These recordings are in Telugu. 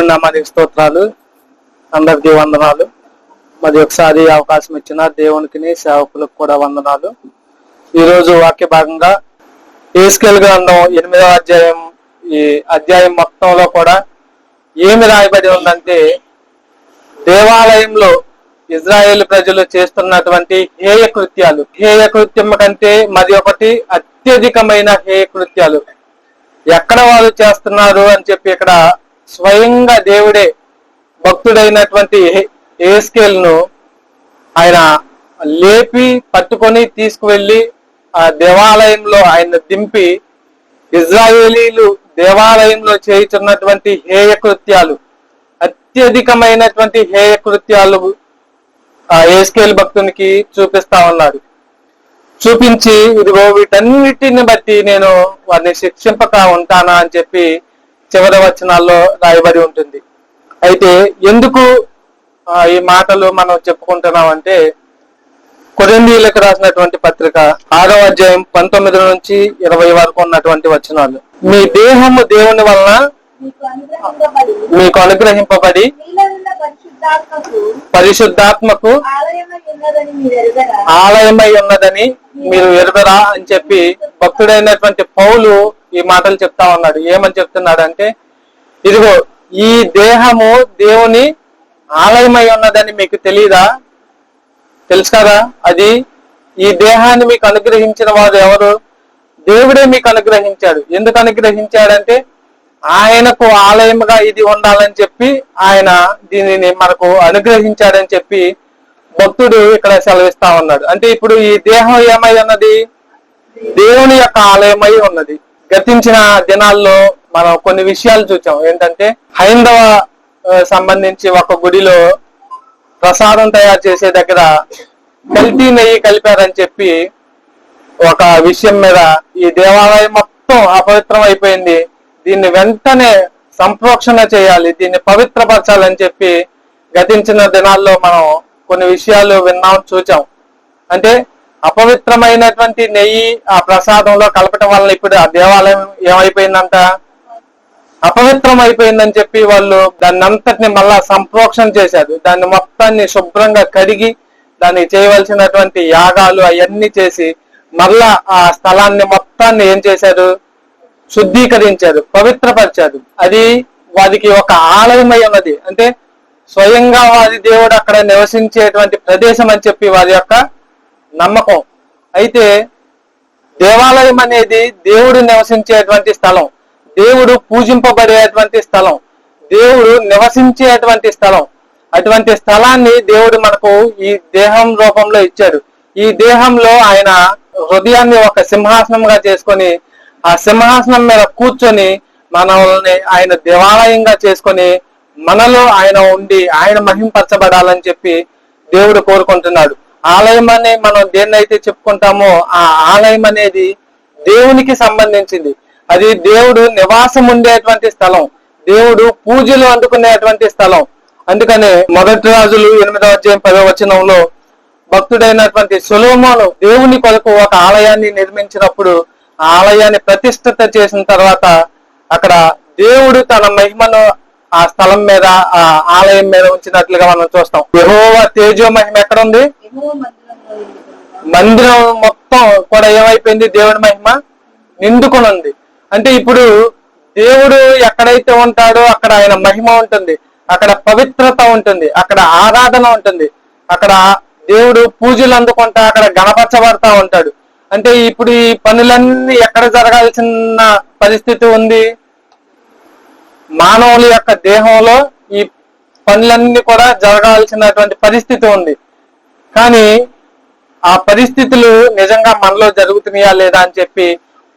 దేవుడి నామానికి స్తోత్రాలు. అందరికీ వందనాలు. మరి ఒకసారి అవకాశం ఇచ్చిన దేవునికి సేవకులకు కూడా వందనాలు. ఈ రోజు వాక్య భాగంగా ఏస్కేల్ గ్రంథం ఎనిమిదవ అధ్యాయం ఈ అధ్యాయం మొత్తంలో కూడా ఏమి రాయబడి ఉందంటే దేవాలయంలో ఇజ్రాయేల్ ప్రజలు చేస్తున్నటువంటి హేయ కృత్యాలు. హేయ కృత్యం కంటే మరి ఒకటి అత్యధికమైన హేయ కృత్యాలు. ఎక్కడ వాళ్ళు చేస్తున్నారు అని చెప్పి ఇక్కడ స్వయంగా దేవుడే భక్తుడైనటువంటి ఏస్కేల్ను ఆయన లేపి పట్టుకొని తీసుకువెళ్ళి ఆ దేవాలయంలో ఆయన దింపి ఇజ్రాయేలీలు దేవాలయంలో చేయుచున్నటువంటి హేయ కృత్యాలు అత్యధికమైనటువంటి హేయ కృత్యాలు ఆ ఏస్కేల్ భక్తునికి చూపిస్తా ఉన్నాడు. చూపించి ఇదిగో వీటన్నిటిని బట్టి నేను వారిని శిక్షింపక ఉంటానా అని చెప్పి చివరి వచనాల్లో రాయబడి ఉంటుంది. అయితే ఎందుకు ఈ మాటలు మనం చెప్పుకుంటున్నాం అంటే కొరిందీలకు రాసినటువంటి పత్రిక ఆరో అధ్యాయం పంతొమ్మిది నుంచి ఇరవై వరకు ఉన్నటువంటి వచనాలు. మీ దేహము దేవుని వలన మీకు అనుగ్రహింపబడి పరిశుద్ధాత్మకు ఆలయమై ఉన్నదని మీరు ఆలయమై ఉన్నదని మీరు ఎరుగరా అని చెప్పి భక్తుడైనటువంటి పౌలు ఈ మాటలు చెప్తా ఉన్నాడు. ఏమని చెప్తున్నాడు అంటే ఇదిగో ఈ దేహము దేవుని ఆలయమై ఉన్నదని మీకు తెలియదా తెలుసు కదా? అది ఈ దేహాన్ని మీకు అనుగ్రహించిన వారు ఎవరు? దేవుడే మీకు అనుగ్రహించాడు. ఎందుకు అనుగ్రహించాడంటే ఆయనకు ఆలయముగా ఇది ఉండాలని చెప్పి ఆయన దీనిని మనకు అనుగ్రహించాడని చెప్పి భక్తుడు ఇక్కడ సెలవిస్తా ఉన్నాడు. అంటే ఇప్పుడు ఈ దేహం ఏమై ఉన్నది? దేవుని యొక్క ఆలయమై ఉన్నది. గతించిన దినాల్లో మనం కొన్ని విషయాలు చూసాం ఏంటంటే హైందవ సంబంధించి ఒక గుడిలో ప్రసాదం తయారు చేసే దగ్గర కల్తీ నెయ్యి కలిపారని చెప్పి ఒక విషయం మీద ఈ దేవాలయం మొత్తం అపవిత్రం అయిపోయింది దీన్ని వెంటనే సంప్రోక్షణ చేయాలి దీన్ని పవిత్రపరచాలని చెప్పి గతించిన దినాల్లో మనం కొన్ని విషయాలు విన్నాం చూచాం. అంటే అపవిత్రమైనటువంటి నెయ్యి ఆ ప్రసాదంలో కలపటం వలన ఇప్పుడు ఆ దేవాలయం ఏమైపోయిందంట? అపవిత్రం అయిపోయిందని చెప్పి వాళ్ళు దాన్ని అంతటిని మళ్ళా సంప్రోక్షణ చేశారు. దాన్ని మొత్తాన్ని శుభ్రంగా కడిగి దాన్ని చేయవలసినటువంటి యాగాలు అవన్నీ చేసి మళ్ళా ఆ స్థలాన్ని మొత్తాన్ని ఏం చేశారు? శుద్ధీకరించారు పవిత్రపరిచారు. అది వారికి ఒక ఆలయమై ఉన్నది. అంటే స్వయంగా వారి దేవుడు అక్కడ నివసించేటువంటి ప్రదేశం అని చెప్పి వారి యొక్క నమ్మకం. అయితే దేవాలయం అనేది దేవుడు నివసించేటువంటి స్థలం. దేవుడు పూజింపబడేటువంటి స్థలం. దేవుడు నివసించేటువంటి స్థలం. అటువంటి స్థలాన్ని దేవుడు మనకు ఈ దేహం రూపంలో ఇచ్చాడు. ఈ దేహంలో ఆయన హృదయాన్ని ఒక సింహాసనంగా చేసుకొని ఆ సింహాసనం మీద కూర్చొని మనల్ని ఆయన దేవాలయంగా చేసుకొని మనలో ఆయన ఉండి ఆయన మహింపరచబడాలని చెప్పి దేవుడు కోరుకుంటున్నాడు. ఆలయం అనే మనం దేన్నైతే చెప్పుకుంటామో ఆ ఆలయం అనేది దేవునికి సంబంధించింది. అది దేవుడు నివాసం ఉండేటువంటి స్థలం. దేవుడు పూజలు అందుకునేటువంటి స్థలం. అందుకనే మొదటి రాజులు ఎనిమిదవ అధ్యాయం పదవ వచనంలో భక్తుడైనటువంటి సులోమోను దేవుని కొరకు ఒక ఆలయాన్ని నిర్మించినప్పుడు ఆ ఆలయాన్ని ప్రతిష్ఠిత చేసిన తర్వాత అక్కడ దేవుడు తన మహిమను ఆ స్థలం మీద ఆ ఆలయం మీద ఉంచినట్లుగా మనం చూస్తాం. యహోవ తేజో మహిమ ఎక్కడ ఉంది మందిరం మొత్తం కూడా ఏమైపోయింది? దేవుడి మహిమ నిండుకొని ఉంది అంటే ఇప్పుడు దేవుడు ఎక్కడైతే ఉంటాడో అక్కడ ఆయన మహిమ ఉంటుంది. అక్కడ పవిత్రత ఉంటుంది. అక్కడ ఆరాధన ఉంటుంది. అక్కడ దేవుడు పూజలు అందుకుంటా అక్కడ గణపరచబడతా ఉంటాడు. అంటే ఇప్పుడు ఈ పనులన్నీ ఎక్కడ జరగాల్సిన పరిస్థితి ఉంది? మానవుల యొక్క దేహంలో ఈ పనులన్నీ కూడా జరగాల్సినటువంటి పరిస్థితి ఉంది. కానీ ఆ పరిస్థితులు నిజంగా మనలో జరుగుతున్నాయా లేదా అని చెప్పి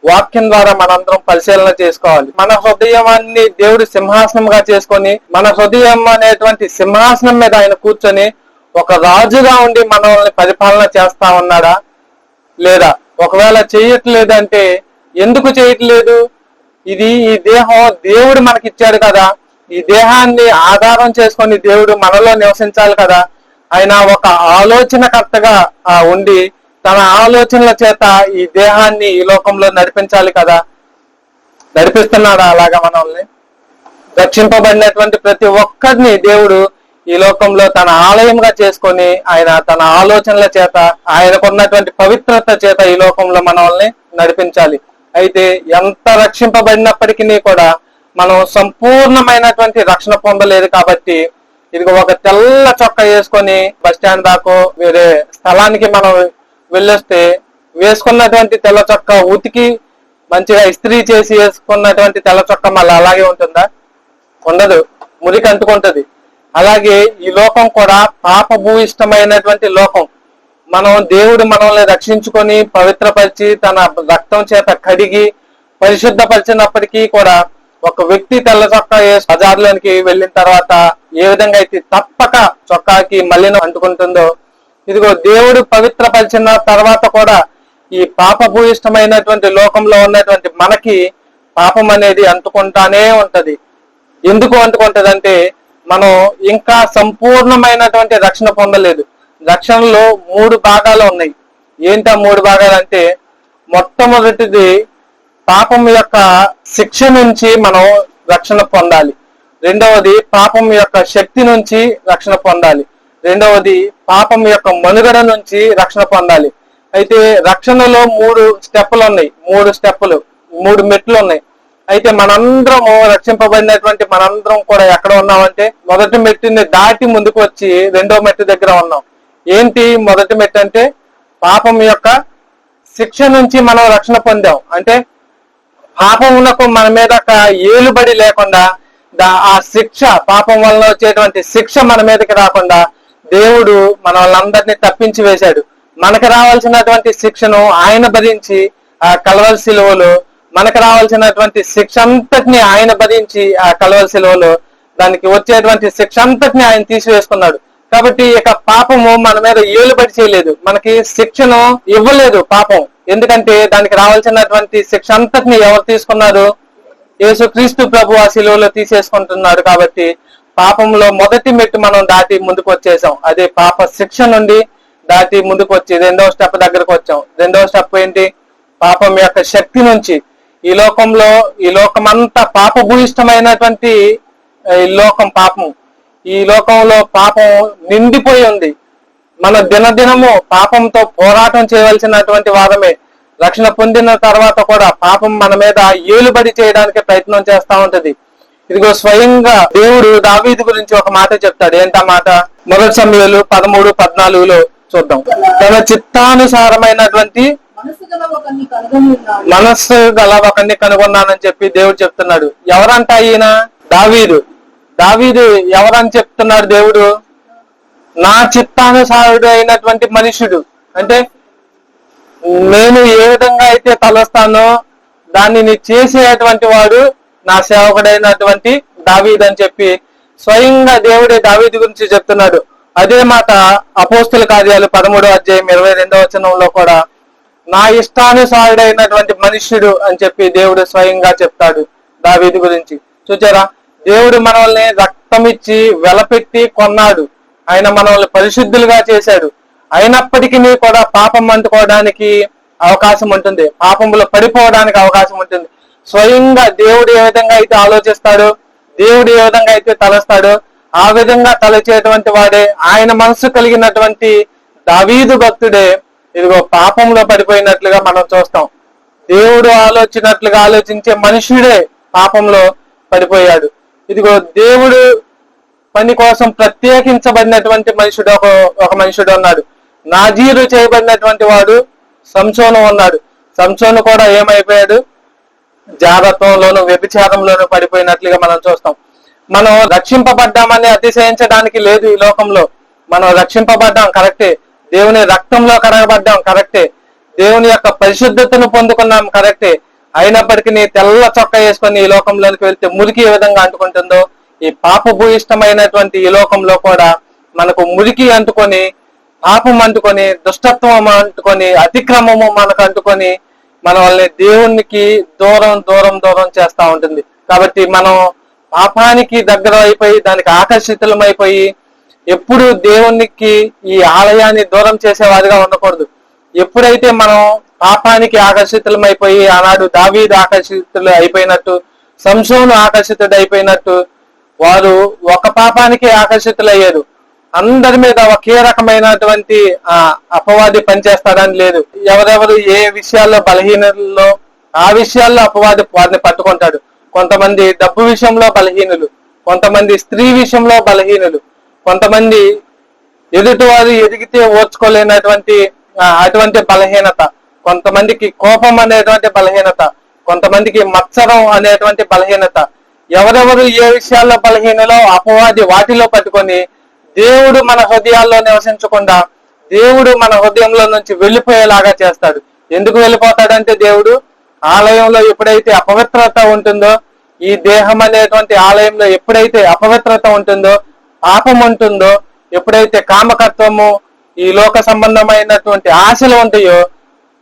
వాక్యం ద్వారా మనందరం పరిశీలన చేసుకోవాలి. మన హృదయాన్ని దేవుడు సింహాసనంగా చేసుకొని మన హృదయం అనేటువంటి సింహాసనం మీద ఆయన కూర్చొని ఒక రాజుగా ఉండి మనల్ని పరిపాలన చేస్తా ఉన్నాడా లేదా? ఒకవేళ చేయట్లేదంటే ఎందుకు చేయట్లేదు? ఇది ఈ దేహం దేవుడు మనకిచ్చాడు కదా. ఈ దేహాన్ని ఆధారం చేసుకొని దేవుడు మనలో నివసించాలి కదా. ఆయన ఒక ఆలోచనకర్తగా ఉండి తన ఆలోచనల చేత ఈ దేహాన్ని ఈ లోకంలో నడిపించాలి కదా. నడిపిస్తున్నాడా అలాగా మనల్ని? రక్షింపబడినటువంటి ప్రతి ఒక్కరిని దేవుడు ఈ లోకంలో తన ఆలయంగా చేసుకొని ఆయన తన ఆలోచనల చేత ఆయనకున్నటువంటి పవిత్రత చేత ఈ లోకంలో మనల్ని నడిపించాలి. అయితే ఎంత రక్షింపబడినప్పటికీ కూడా మనం సంపూర్ణమైనటువంటి రక్షణ పొందలేదు కాబట్టి ఇది ఒక తెల్ల చొక్కా వేసుకొని బస్ స్టాండ్ దాకా వేరే స్థలానికి మనం వెళ్ళొస్తే వేసుకున్నటువంటి తెల్ల చొక్కా ఉతికి మంచిగా ఇస్త్రీ చేసి వేసుకున్నటువంటి తెల్ల చొక్క మళ్ళీ అలాగే ఉంటుందా? ఉండదు. మురికి అంటుకుంటది. అలాగే ఈ లోకం కూడా పాపభూయిష్టమైనటువంటి లోకం. మనం దేవుడు మనల్ని రక్షించుకొని పవిత్రపరిచి తన రక్తం చేత కడిగి పరిశుద్ధపరిచినప్పటికీ కూడా ఒక వ్యక్తి తెల్ల చొక్కా వేసి బజార్లోనికి వెళ్ళిన తర్వాత ఏ విధంగా అయితే తప్పక చొక్కాకి మలినం అంటుకుంటుందో ఇదిగో దేవుడు పవిత్రపరిచిన తర్వాత కూడా ఈ పాపభూయిష్టమైనటువంటి లోకంలో ఉన్నటువంటి మనకి పాపం అనేది అంటుకుంటానే ఉంటది. ఎందుకు అంటుకుంటదంటే మనం ఇంకా సంపూర్ణమైనటువంటి రక్షణ పొందలేదు. రక్షణలో మూడు భాగాలు ఉన్నాయి. ఏంటి ఆ మూడు భాగాలు అంటే మొట్టమొదటిది పాపం యొక్క శిక్ష నుంచి మనం రక్షణ పొందాలి. రెండవది పాపం యొక్క శక్తి నుంచి రక్షణ పొందాలి. రెండవది పాపం యొక్క మనుగడ నుంచి రక్షణ పొందాలి. అయితే రక్షణలో మూడు స్టెప్పులు ఉన్నాయి మూడు స్టెప్పులు మూడు మెట్లు ఉన్నాయి అయితే మనందరము రక్షింపబడినటువంటి మనందరం కూడా ఎక్కడ ఉన్నామంటే మొదటి మెట్టుని దాటి ముందుకు వచ్చి రెండో మెట్టు దగ్గర ఉన్నాం. ఏంటి మొదటి మెట్టు అంటే పాపం యొక్క శిక్ష నుంచి మనం రక్షణ పొందాం. అంటే పాపమునకు మన మీద ఒక ఏలుబడి లేకుండా దా- ఆ శిక్ష పాపం వల్ల వచ్చేటువంటి శిక్ష మన మీదకి రాకుండా దేవుడు మన వాళ్ళందరినీ తప్పించి వేశాడు. మనకు రావాల్సినటువంటి శిక్షను ఆయన భరించి ఆ కలవల శిలువలో మనకు రావాల్సినటువంటి శిక్ష అంతటిని ఆయన భరించి ఆ కలవల శిలువలో దానికి వచ్చేటువంటి శిక్ష అంతటిని ఆయన తీసివేసుకున్నాడు. కాబట్టి ఇక పాపము మన మీద ఏలుబడి చేయలేదు. మనకి శిక్షను ఇవ్వలేదు పాపం. ఎందుకంటే దానికి రావాల్సినటువంటి శిక్ష అంతటిని ఎవరు తీసుకున్నారు? యేసుక్రీస్తు ప్రభు ఆ శిలువలో తీసేసుకుంటున్నాడు కాబట్టి పాపంలో మొదటి మెట్టు మనం దాటి ముందుకు వచ్చేసాం. అదే పాప శిక్ష నుండి దాటి ముందుకు వచ్చి రెండవ స్టెప్ దగ్గరకు వచ్చాం. రెండవ స్టెప్ ఏంటి? పాపం యొక్క శక్తి నుంచి. ఈ లోకంలో ఈ లోకమంతా పాపభూయిష్టమైనటువంటి ఆ, ఈ లోకం పాపం. ఈ లోకంలో పాపం నిండిపోయి ఉంది. మన దినదినము పాపంతో పోరాటం చేయవలసినటువంటి వారమే. రక్షణ పొందిన తర్వాత కూడా పాపం మన మీద ఏలుబడి చేయడానికి ప్రయత్నం చేస్తా ఉంటది. ఇదిగో స్వయంగా దేవుడు దావీదు గురించి ఒక మాట చెప్తాడు. ఏంటా మాట? మొదటి సమయాలు పదమూడు పద్నాలుగులో చూద్దాం. తన చిత్తానుసారమైనటువంటి మనస్సు గల ఒకరిని కనుగొన్నానని చెప్పి దేవుడు చెప్తున్నాడు. ఎవరంట ఈయన? దావీదు. దావీదు ఎవరని చెప్తున్నాడు దేవుడు? నా చిత్తానుసారుడు అయినటువంటి మనుషుడు. అంటే నేను ఏ విధంగా అయితే తలస్తానో దానిని చేసేటువంటి వాడు నా సేవకుడైనటువంటి దావీద్ అని చెప్పి స్వయంగా దేవుడే దావీదు గురించి చెప్తున్నాడు. అదే మాట అపోస్తుల కార్యాలు పదమూడో అధ్యాయం ఇరవై రెండవ వచనంలో కూడా నా ఇష్టానుసారుడైనటువంటి మనుష్యుడు అని చెప్పి దేవుడు స్వయంగా చెప్తాడు దావీదు గురించి. చూచారా? దేవుడు మనల్ని రక్తమిచ్చి వెలపెట్టి కొన్నాడు. ఆయన మనల్ని పరిశుద్ధులుగా చేశాడు. అయినప్పటికీ కూడా పాపం అంటుకోవడానికి అవకాశం ఉంటుంది. పాపంలో పడిపోవడానికి అవకాశం ఉంటుంది. స్వయంగా దేవుడు ఏ విధంగా అయితే ఆలోచిస్తాడు దేవుడు ఏ విధంగా అయితే తలస్తాడో ఆ విధంగా తలచేటువంటి వాడే ఆయన మనసు కలిగినటువంటి దావీదు భక్తుడే. ఇదిగో పాపంలో పడిపోయినట్లుగా మనం చూస్తాం. దేవుడు ఆలోచినట్లుగా ఆలోచించే మనుషుడే పాపంలో పడిపోయాడు. ఇదిగో దేవుడు పని కోసం ప్రత్యేకించబడినటువంటి మనుషుడు ఒక ఒక మనుషుడు ఉన్నాడు. నాజీరు చేయబడినటువంటి వాడు సంసోను ఉన్నాడు. సంసోను కూడా ఏమైపోయాడు? జాగ్రత్తలోను వ్యభిచారంలోను పడిపోయినట్లుగా మనం చూస్తాం. మనం రక్షింపబడ్డామని అతిశయించడానికి లేదు ఈ లోకంలో. మనం రక్షింపబడ్డాం కరెక్టే. దేవుని రక్తంలో కడగబడ్డాం కరెక్టే. దేవుని యొక్క పరిశుద్ధతను పొందుకున్నాం కరెక్టే. అయినప్పటికీ తెల్ల చొక్క వేసుకొని ఈ లోకంలోనికి వెళ్తే మురికి ఏ విధంగా అంటుకుంటుందో ఈ పాపభూయిష్టమైనటువంటి ఈ లోకంలో కూడా మనకు మురికి అంటుకొని పాపం అంటుకొని దుష్టత్వం అంటుకొని అతిక్రమము మనకు అంటుకొని మన వాళ్ళని దేవునికి దూరం దూరం దూరం చేస్తూ ఉంటుంది. కాబట్టి మనం పాపానికి దగ్గర అయిపోయి దానికి ఆకర్షితులం అయిపోయి ఎప్పుడు దేవునికి ఈ ఆలయాన్ని దూరం చేసేవారిగా ఉండకూడదు. ఎప్పుడైతే మనం పాపానికి ఆకర్షితులం అయిపోయి ఆనాడు దావీదు ఆకర్షితులు అయిపోయినట్టు సంశోభం ఆకర్షితుడు అయిపోయినట్టు వారు ఒక పాపానికి ఆకర్షితులయ్యారు. అందరి మీద ఒకే రకమైనటువంటి ఆ అపవాది పనిచేస్తాడని లేదు. ఎవరెవరు ఏ విషయాల్లో బలహీనలో ఆ విషయాల్లో అపవాది వారిని పట్టుకుంటాడు. కొంతమంది డబ్బు విషయంలో బలహీనులు కొంతమంది స్త్రీ విషయంలో బలహీనులు కొంతమంది ఎదుటివారు ఎదిగితే ఓర్చుకోలేనటువంటి అటువంటి బలహీనత కొంతమందికి కోపం అనేటువంటి బలహీనత కొంతమందికి మత్సరం అనేటువంటి బలహీనత ఎవరెవరు ఏ విషయాల్లో బలహీనలో అపవాది వాటిలో పట్టుకొని దేవుడు మన హృదయాల్లో నివసించకుండా దేవుడు మన హృదయంలో నుంచి వెళ్ళిపోయేలాగా చేస్తాడు. ఎందుకు వెళ్ళిపోతాడంటే దేవుడు ఆలయంలో ఎప్పుడైతే అపవిత్రత ఉంటుందో ఈ దేహం అనేటువంటి ఆలయంలో ఎప్పుడైతే అపవిత్రత ఉంటుందో పాపం ఉంటుందో ఎప్పుడైతే కామకత్వము ఈ లోక సంబంధమైనటువంటి ఆశలు ఉంటాయో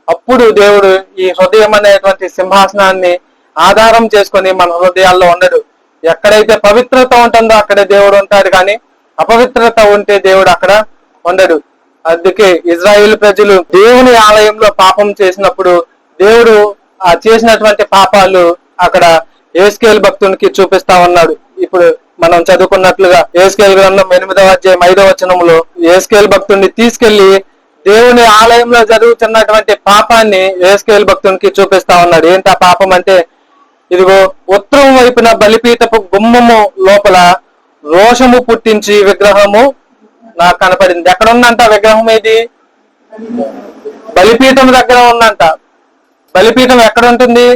అప్పుడు దేవుడు ఈ హృదయం అనేటువంటి సింహాసనాన్ని ఆధారం చేసుకొని మన హృదయాల్లో ఉండడు. ఎక్కడైతే పవిత్రత ఉంటుందో అక్కడే దేవుడు ఉంటాడు కానీ అపవిత్రత ఉంటే దేవుడు అక్కడ ఉండడు. అందుకే ఇజ్రాయిల్ ప్రజలు దేవుని ఆలయంలో పాపం చేసినప్పుడు దేవుడు ఆ చేసినటువంటి పాపాలు అక్కడ ఏస్కేల్ భక్తునికి చూపిస్తా ఉన్నాడు. ఇప్పుడు మనం చదువుకున్నట్లుగా ఏస్కేల్ గ్రంథం ఎనిమిదవ అధ్యాయం ఐదవ వచనంలో ఏస్కేల్ భక్తుడిని తీసుకెళ్ళి దేవుని ఆలయంలో జరుగుతున్నటువంటి పాపాన్ని ఏస్కేల్ భక్తునికి చూపిస్తా ఉన్నాడు. ఏంటి ఆ పాపం అంటే ఇదిగో ఉత్తరం వైపున బలిపీఠపు గుమ్మము లోపల రోషము పుట్టించి విగ్రహము నాకు కనపడింది. ఎక్కడ ఉందంట విగ్రహం ఏది? బలిపీఠం దగ్గర ఉందంట. బలిపీఠం ఎక్కడ ఉంటుంది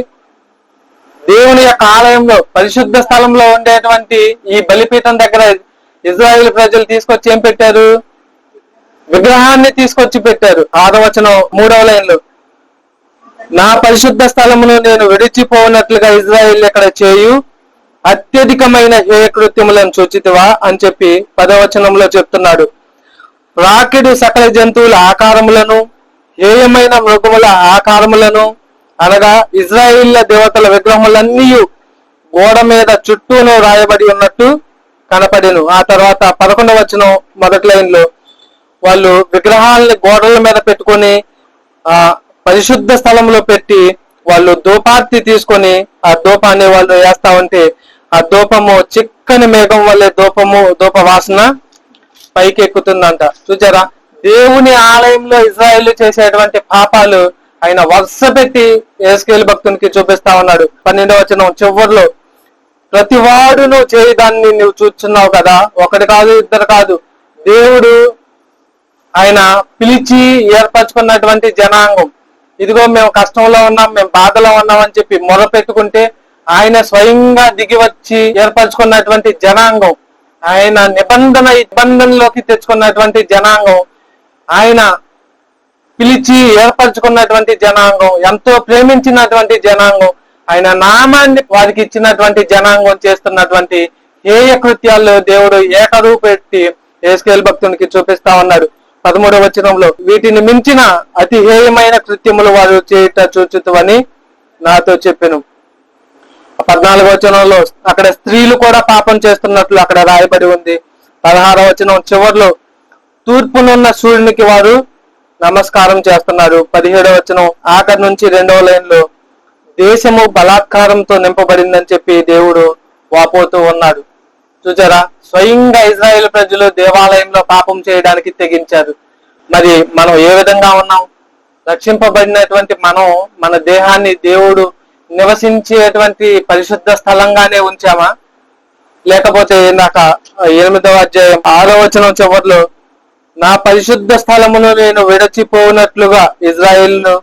దేవుని యొక్క ఆలయంలో పరిశుద్ధ స్థలంలో ఉండేటువంటి ఈ బలిపీఠం దగ్గర ఇజ్రాయేల్ ప్రజలు తీసుకొచ్చి ఏం పెట్టారు? విగ్రహాన్ని తీసుకొచ్చి పెట్టారు. ఆరవచనం మూడవ లైన్లో. నా పరిశుద్ధ స్థలమును నేను విడిచిపోనట్లుగా ఇజ్రాయిల్ ఇక్కడ చేయు? అత్యధికమైన హేయకృత్యములను సూచితివా? అని చెప్పి పదవచనంలో చెప్తున్నాడు. రాకిడి సకల జంతువుల ఆకారములను హేయమైన మృగముల ఆకారములను అనగా ఇజ్రాయిల్ల దేవతల విగ్రహములన్నీ గోడ మీద చుట్టూను రాయబడి ఉన్నట్టు కనపడెను. ఆ తర్వాత పదకొండవ వచ్చిన మొదటి లైన్లో వాళ్ళు విగ్రహాలని గోడల మీద పెట్టుకొని ఆ పరిశుద్ధ స్థలంలో పెట్టి వాళ్ళు దూపార్తి తీసుకొని ఆ దూపాన్ని వాళ్ళు వేస్తా ఉంటే ఆ దూపము చిక్కని మేఘం వల్లే దూపము దూప వాసన పైకి ఎక్కుతుందంట చూచారా? దేవుని ఆలయంలో ఇజ్రాయేల్ చేసేటువంటి పాపాలు ఆయన వరుస పెట్టి ఏస్కేల్ భక్తునికి చూపిస్తా ఉన్నాడు. పన్నెండవ వచనం చివరిలో ప్రతి వాడును చేయదాన్ని నువ్వు చూస్తున్నావు కదా. ఒకటి కాదు ఇద్దరు కాదు. దేవుడు ఆయన పిలిచి ఏర్పరచుకున్నటువంటి జనాంగం. ఇదిగో మేము కష్టంలో ఉన్నాం మేము బాధలో ఉన్నాం అని చెప్పి మొర పెట్టుకుంటే ఆయన స్వయంగా దిగి వచ్చి ఏర్పరచుకున్నటువంటి జనాంగం ఆయన నిబంధన నిబంధనలోకి తెచ్చుకున్నటువంటి జనాంగం ఆయన పిలిచి ఏర్పరచుకున్నటువంటి జనాంగం ఎంతో ప్రేమించినటువంటి జనాంగం ఆయన నామాన్ని వారికి ఇచ్చినటువంటి జనాంగం చేస్తున్నటువంటి ఏ కృత్యాల్లో దేవుడు ఏకరూపెట్టి ఏస్కేల్ భక్తునికి చూపిస్తా ఉన్నాడు. పదమూడవ వచనంలో వీటిని మించిన అతి హేయమైన కృత్యములు వారు చేయుట చూచుతవని నాతో చెప్పాను. పద్నాలుగో వచనంలో అక్కడ స్త్రీలు కూడా పాపం చేస్తున్నట్లు అక్కడ రాయబడి ఉంది. పదహారవ వచనం చివర్లో తూర్పునున్న సూర్యునికి వారు నమస్కారం చేస్తున్నారు. పదిహేడవ వచనం ఆఖరి నుంచి రెండవ లైన్లో దేశము బలాత్కారంతో నింపబడిందని చెప్పి దేవుడు వాపోతూ ఉన్నాడు. చూచారా? స్వయంగా ఇజ్రాయేల్ ప్రజలు దేవాలయంలో పాపం చేయడానికి తెగించారు. మరి మనం ఏ విధంగా ఉన్నాం? రక్షింపబడినటువంటి మనం మన దేహాన్ని దేవుడు నివసించేటువంటి పరిశుద్ధ స్థలంగానే ఉంచామా? లేకపోతే ఇందాక ఎనిమిదవ అధ్యాయం ఆరో వచనం చివరిలో నా పరిశుద్ధ స్థలమును నేను విడచిపోనట్లుగా ఇజ్రాయిల్ను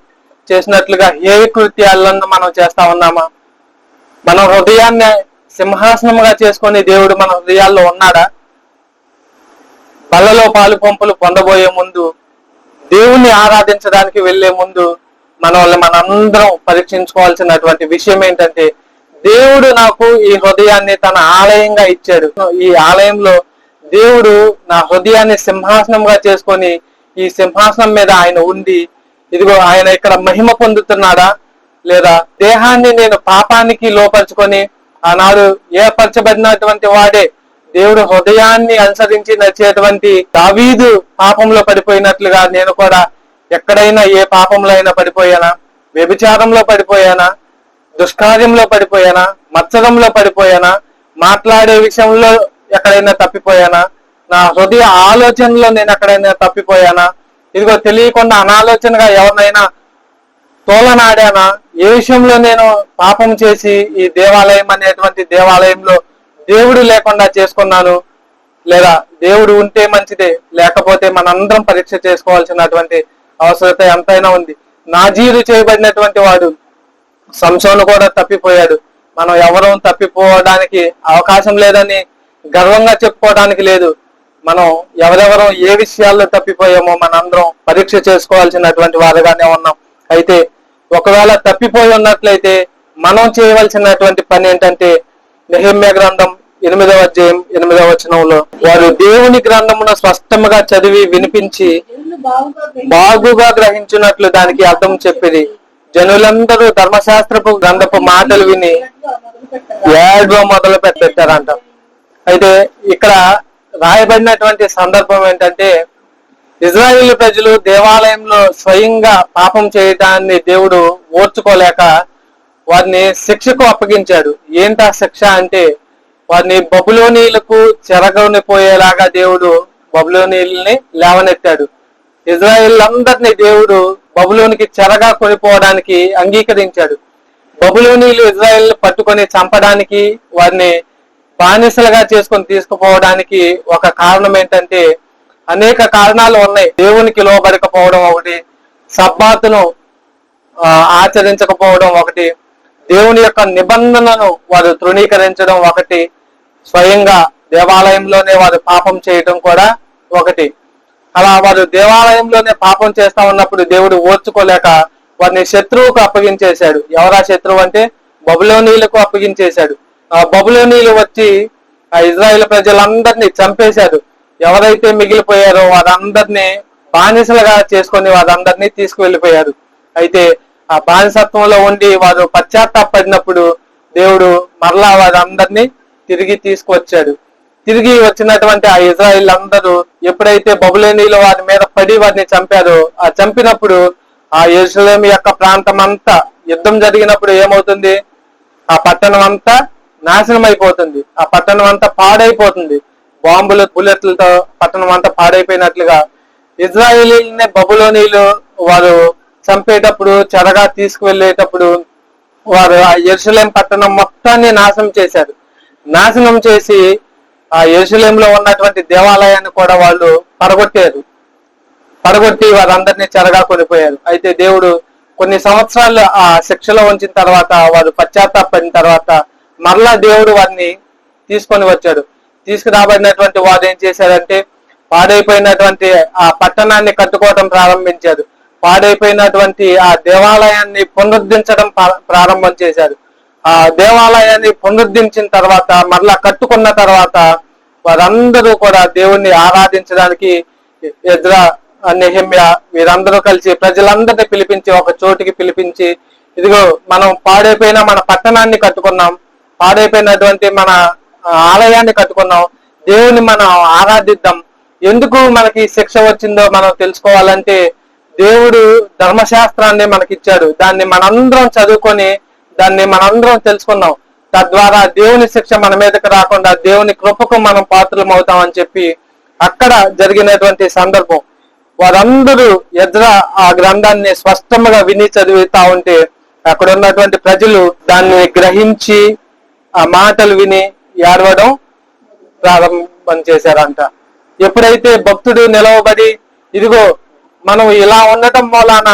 చేసినట్లుగా ఏ కృత్యాలను మనం చేస్తా ఉన్నామా? మన హృదయాన్ని సింహాసనముగా చేసుకొని దేవుడు మన హృదయాల్లో ఉన్నాడా? బలలో పాలు పంపులు పొందబోయే ముందు దేవుణ్ణి ఆరాధించడానికి వెళ్ళే ముందు మన వాళ్ళని మనందరం పరీక్షించుకోవాల్సినటువంటి విషయం ఏంటంటే దేవుడు నాకు ఈ హృదయాన్ని తన ఆలయంగా ఇచ్చాడు. ఈ ఆలయంలో దేవుడు నా హృదయాన్ని సింహాసనంగా చేసుకొని ఈ సింహాసనం మీద ఆయన ఉండి ఇదిగో ఆయన ఇక్కడ మహిమ పొందుతున్నాడా? లేదా దేహాన్ని నేను పాపానికి లోపరుచుకొని ఆనాడు ఏర్పరచబడినటువంటి వాడే దేవుడు హృదయాన్ని అనుసరించి నచ్చేటువంటి దావీదు పాపంలో పడిపోయినట్లుగా నేను కూడా ఎక్కడైనా ఏ పాపంలో అయినా పడిపోయానా? వ్యభిచారంలో పడిపోయానా? దుష్కార్యంలో పడిపోయానా? మత్సరంలో పడిపోయానా? మాట్లాడే విషయంలో ఎక్కడైనా తప్పిపోయానా? నా హృదయ ఆలోచనలో నేను ఎక్కడైనా తప్పిపోయానా? ఇదిగో తెలియకుండా అనాలోచనగా ఎవరినైనా తోలనాడానా? ఏ విషయంలో నేను పాపం చేసి ఈ దేవాలయం అనేటువంటి దేవాలయంలో దేవుడు లేకుండా చేసుకున్నాను? లేదా దేవుడు ఉంటే మంచిదే లేకపోతే మనందరం పరీక్ష చేసుకోవాల్సినటువంటి అవసరత ఎంతైనా ఉంది. నాజీరు చేయబడినటువంటి వాడు సంశోను కూడా తప్పిపోయాడు. మనం ఎవరూ తప్పిపోవడానికి అవకాశం లేదని గర్వంగా చెప్పుకోవడానికి లేదు. మనం ఎవరెవరం ఏ విషయాల్లో తప్పిపోయామో మనందరం పరీక్ష చేసుకోవాల్సినటువంటి వారుగానే ఉన్నాం. అయితే ఒకవేళ తప్పిపోయి ఉన్నట్లయితే మనం చేయవలసినటువంటి పని ఏంటంటే నెహమ్య గ్రంథం ఎనిమిదవ అధ్యాయం ఎనిమిదవ వచనంలో వారు దేవుని గ్రంథమును స్పష్టంగా చదివి వినిపించి బాగుగా గ్రహించినట్లు దానికి అర్థం చెప్పేది. జనులందరూ ధర్మశాస్త్రపు గ్రంథపు మాటలు విని ఏడో మొదలు పెట్టారంట అయితే ఇక్కడ రాయబడినటువంటి సందర్భం ఏంటంటే ఇజ్రాయిల్ ప్రజలు దేవాలయంలో స్వయంగా పాపం చేయటాన్ని దేవుడు ఓర్చుకోలేక వారిని శిక్షకు అప్పగించాడు. ఏంటా శిక్ష అంటే వారిని బబులోనీలకు చెరగని పోయేలాగా దేవుడు బబులోనీల్ని లేవనెత్తాడు. ఇజ్రాయిల్ అందరినీ దేవుడు బబులోనికి చెరగా కొనిపోవడానికి అంగీకరించాడు. బబులోనీలు ఇజ్రాయిల్ పట్టుకొని చంపడానికి వారిని బానిసలుగా చేసుకొని తీసుకుపోవడానికి ఒక కారణం ఏంటంటే అనేక కారణాలు ఉన్నాయి. దేవునికి లోబడకపోవడం ఒకటి సబ్బాతును ఆచరించకపోవడం ఒకటి దేవుని యొక్క నిబంధనను వారు తృణీకరించడం ఒకటి స్వయంగా దేవాలయంలోనే వారు పాపం చేయడం కూడా ఒకటి. అలా వారు దేవాలయంలోనే పాపం చేస్తా ఉన్నప్పుడు దేవుడు ఓర్చుకోలేక వారిని శత్రువుకు అప్పగించేశాడు. ఎవరా శత్రువు అంటే? బబులోనీలకు అప్పగించేశాడు. ఆ బబులోనీలు వచ్చి ఆ ఇజ్రాయెల్ ప్రజలందరినీ చంపేశారు. ఎవరైతే మిగిలిపోయారో వారందరినీ బానిసలుగా చేసుకొని వారందరినీ తీసుకువెళ్ళిపోయారు. అయితే ఆ బానిసత్వంలో ఉండి వారు పశ్చాత్తాపడినప్పుడు దేవుడు మరలా వారందరినీ తిరిగి తీసుకువచ్చాడు. తిరిగి వచ్చినటువంటి ఆ ఇజ్రాయిల్ అందరూ ఎప్పుడైతే బబులేనీలో వారి మీద పడి వారిని చంపారో ఆ చంపినప్పుడు ఆ యెరూషలేం యొక్క ప్రాంతం అంతా యుద్ధం జరిగినప్పుడు ఏమవుతుంది? ఆ పట్టణం అంతా నాశనం అయిపోతుంది ఆ పట్టణం అంతా పాడైపోతుంది. బాంబులు బుల్లెట్లతో పట్టణం అంతా పాడైపోయినట్లుగా ఇజ్రాయేలీని బబులోనీలు వారు చంపేటప్పుడు చెరగా తీసుకువెళ్ళేటప్పుడు వారు ఆ ఎరుసలేం పట్టణం మొత్తాన్ని నాశనం చేశారు. నాశనం చేసి ఆ ఎరుసలేంలో ఉన్నటువంటి దేవాలయాన్ని కూడా వాళ్ళు పడగొట్టారు. పడగొట్టి వారందరినీ చెరగా కొనిపోయారు. అయితే దేవుడు కొన్ని సంవత్సరాలు ఆ శిక్షలో ఉంచిన తర్వాత వారు పశ్చాత్తాపడిన తర్వాత మరలా దేవుడు వారిని తీసుకొని వచ్చాడు. తీసుకురాబడినటువంటి వారు ఏం చేశారంటే పాడైపోయినటువంటి ఆ పట్టణాన్ని కట్టుకోవడం ప్రారంభించారు పాడైపోయినటువంటి ఆ దేవాలయాన్ని పునరుద్ధరించడం ప్రారంభం చేశారు ఆ దేవాలయాన్ని పునరుద్ధరించిన తర్వాత మరలా కట్టుకున్న తర్వాత వారందరూ కూడా దేవుణ్ణి ఆరాధించడానికి ఎద్రా నెహమ్య వీరందరూ కలిసి ప్రజలందరినీ పిలిపించి ఒక చోటికి పిలిపించి ఇదిగో మనం పాడైపోయిన మన పట్టణాన్ని కట్టుకున్నాం. పాడైపోయినటువంటి మన ఆలయాన్ని కట్టుకున్నాం. దేవుని మనం ఆరాధిద్దాం. ఎందుకు మనకి శిక్ష వచ్చిందో మనం తెలుసుకోవాలంటే దేవుడు ధర్మశాస్త్రాన్ని మనకిచ్చాడు. దాన్ని మనందరం చదువుకొని దాన్ని మనందరం తెలుసుకున్నాం. తద్వారా దేవుని శిక్ష మన మీదకి రాకుండా దేవుని కృపకు మనం పాత్రలం అవుతామని చెప్పి అక్కడ జరిగినటువంటి సందర్భం. వారందరూ ఎద్ర ఆ గ్రంథాన్ని స్పష్టంగా విని చదివితా ఉంటే అక్కడ ఉన్నటువంటి ప్రజలు దాన్ని గ్రహించి ఆ మాటలు విని ఏడవడం ప్రారంభం చేశారంట. ఎప్పుడైతే భక్తుడు నిలవబడి ఇదిగో మనం ఇలా ఉండటం మూలాన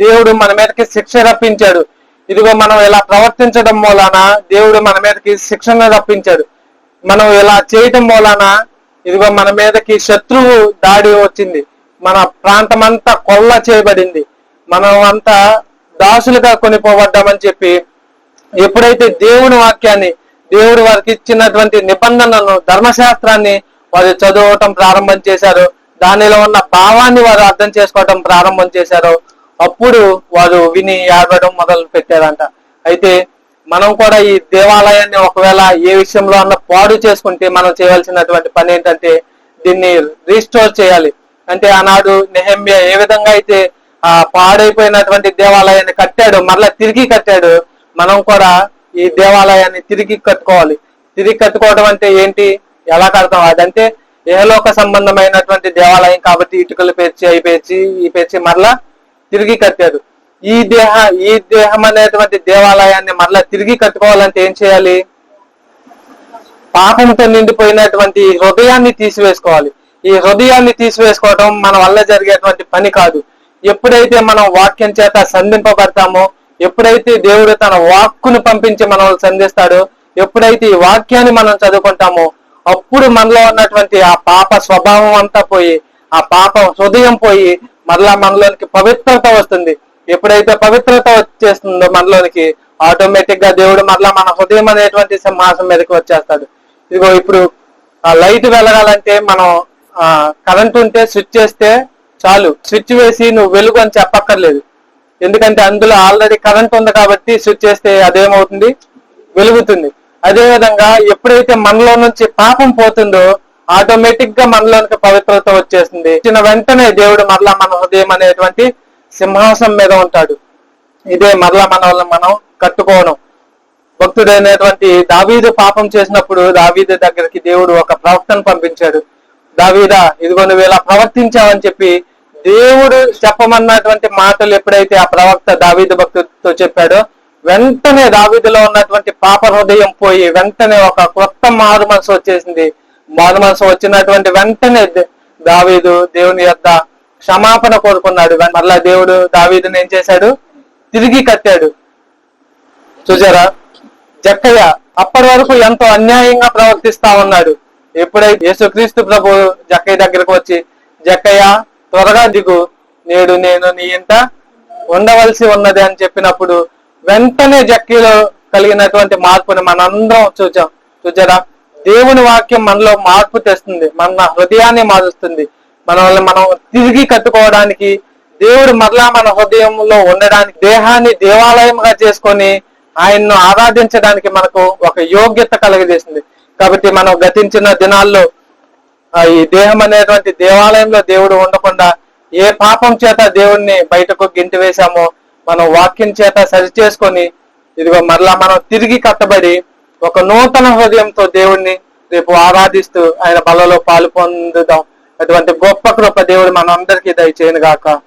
దేవుడు మన మీదకి శిక్ష రప్పించాడు. ఇదిగో మనం ఇలా ప్రవర్తించడం మూలాన దేవుడు మన మీదకి శిక్షణ రప్పించాడు. మనం ఇలా చేయటం మూలాన ఇదిగో మన మీదకి శత్రువు దాడి వచ్చింది. మన ప్రాంతం అంతా కొల్ల చేయబడింది. మనం అంతా దాసులుగా కొనిపోబడ్డామని చెప్పి ఎప్పుడైతే దేవుని వాక్యాన్ని దేవుడు వారికి ఇచ్చినటువంటి నిబంధనలను ధర్మశాస్త్రాన్ని వారు చదవటం ప్రారంభం చేశారు. దానిలో ఉన్న భావాన్ని వారు అర్థం చేసుకోవటం ప్రారంభం చేశారు. అప్పుడు వారు విని ఆడడం మొదలు పెట్టారంట. అయితే మనం కూడా ఈ దేవాలయాన్ని ఒకవేళ ఏ విషయంలో అన్న పాడు చేసుకుంటే మనం చేయవలసినటువంటి పని ఏంటంటే దీన్ని రీస్టోర్ చేయాలి. అంటే ఆనాడు నెహమ్య ఏ విధంగా అయితే ఆ పాడైపోయినటువంటి దేవాలయాన్ని కట్టాడు మరలా తిరిగి కట్టాడు మనం కూడా ఈ దేవాలయాన్ని తిరిగి కట్టుకోవాలి. తిరిగి కట్టుకోవడం అంటే ఏంటి? ఎలా కడతాం? అదంటే ఏలోక సంబంధమైనటువంటి దేవాలయం కాబట్టి ఇటుకలు పేర్చి అవి పేర్చి ఈ పేర్చి మరలా తిరిగి కట్టారు ఈ దేహ ఈ దేహం అనేటువంటి దేవాలయాన్ని మరలా తిరిగి కట్టుకోవాలంటే ఏం చేయాలి? పాపంతో నిండిపోయినటువంటి ఈ హృదయాన్ని తీసివేసుకోవాలి. ఈ హృదయాన్ని తీసివేసుకోవడం మన వల్ల జరిగేటువంటి పని కాదు. ఎప్పుడైతే మనం వాక్యం చేత సంధింపబడతామో ఎప్పుడైతే దేవుడు తన వాక్కును పంపించి మనల్ని సంధిస్తాడో ఎప్పుడైతే ఈ వాక్యాన్ని మనం చదువుకుంటామో అప్పుడు మనలో ఉన్నటువంటి ఆ పాప స్వభావం అంతా పోయి ఆ పాప హృదయం పోయి మరలా మనలోనికి పవిత్రత వస్తుంది. ఎప్పుడైతే పవిత్రత వచ్చేస్తుందో మనలోనికి ఆటోమేటిక్గా దేవుడు మరలా మన హృదయం అనేటువంటి సింహాసం మీదకి వచ్చేస్తాడు. ఇదిగో ఇప్పుడు ఆ లైట్ వెలగాలంటే మనం ఆ కరెంట్ ఉంటే స్విచ్ చేస్తే చాలు. స్విచ్ వేసి నువ్వు వెలుగు అని చెప్పక్కర్లేదు. ఎందుకంటే అందులో ఆల్రెడీ కరెంట్ ఉంది కాబట్టి స్విచ్ చేస్తే అదేమవుతుంది? వెలుగుతుంది. అదే విధంగా ఎప్పుడైతే మనలో నుంచి పాపం పోతుందో ఆటోమేటిక్గా మనలోనికి పవిత్రత వచ్చేస్తుంది. వచ్చిన వెంటనే దేవుడు మరలా మన హృదయం అనేటువంటి సింహాసం మీద ఉంటాడు. ఇదే మరలా మన వల్ల మనం కట్టుకోవడం. భక్తుడైనటువంటి దావీదు పాపం చేసినప్పుడు దావీదు దగ్గరికి దేవుడు ఒక ప్రవక్తను పంపించాడు. దావీదా ఇదిగో నువ్వు ఇలా ప్రవర్తించావని చెప్పి దేవుడు చెప్పమన్నటువంటి మాటలు ఎప్పుడైతే ఆ ప్రవక్త దావీదు భక్తుడితో చెప్పాడో వెంటనే దావీదులో ఉన్నటువంటి పాప హృదయం పోయి వెంటనే ఒక కొత్త మారు మనసు వచ్చేసింది. మారు మనసు వచ్చినటువంటి వెంటనే దావీదు దేవుని యొక్క క్షమాపణ కోరుకున్నాడు. మరలా దేవుడు దావీదుని ఏం చేశాడు? తిరిగి కట్టాడు. చూసారా? జక్కయ్య అప్పటి వరకు ఎంతో అన్యాయంగా ప్రవర్తిస్తా ఉన్నాడు. ఎప్పుడైతే యేసుక్రీస్తు ప్రభు జక్కయ్య దగ్గరకు వచ్చి జక్కయ్య త్వరగా దిగు. నేడు నేను నీ ఇంట ఉండవలసి ఉన్నది అని చెప్పినప్పుడు వెంటనే జక్కిలో కలిగినటువంటి మార్పుని మనందరం చూచాం. చూచారా? దేవుని వాక్యం మనలో మార్పు తెస్తుంది. మన హృదయాన్ని మారుస్తుంది. మనల్ని మనం తిరిగి కట్టుకోవడానికి దేవుడు మరలా మన హృదయంలో ఉండడానికి దేహాన్ని దేవాలయంగా చేసుకొని ఆయన్ను ఆరాధించడానికి మనకు ఒక యోగ్యత కలగజేసింది. కాబట్టి మనం గతించిన దినాల్లో ఈ దేహం అనేటువంటి దేవాలయంలో దేవుడు ఉండకుండా ఏ పాపం చేత దేవుణ్ణి బయటకు గింటి వేశామో మనం వాక్యం చేత సరి చేసుకొని ఇదిగో మరలా మనం తిరిగి కట్టబడి ఒక నూతన హృదయంతో దేవుణ్ణి రేపు ఆరాధిస్తూ ఆయన బలలో పాలు పొందుదాం. అటువంటి గొప్ప కృప దేవుడు మనందరికీ దయచేయను గాక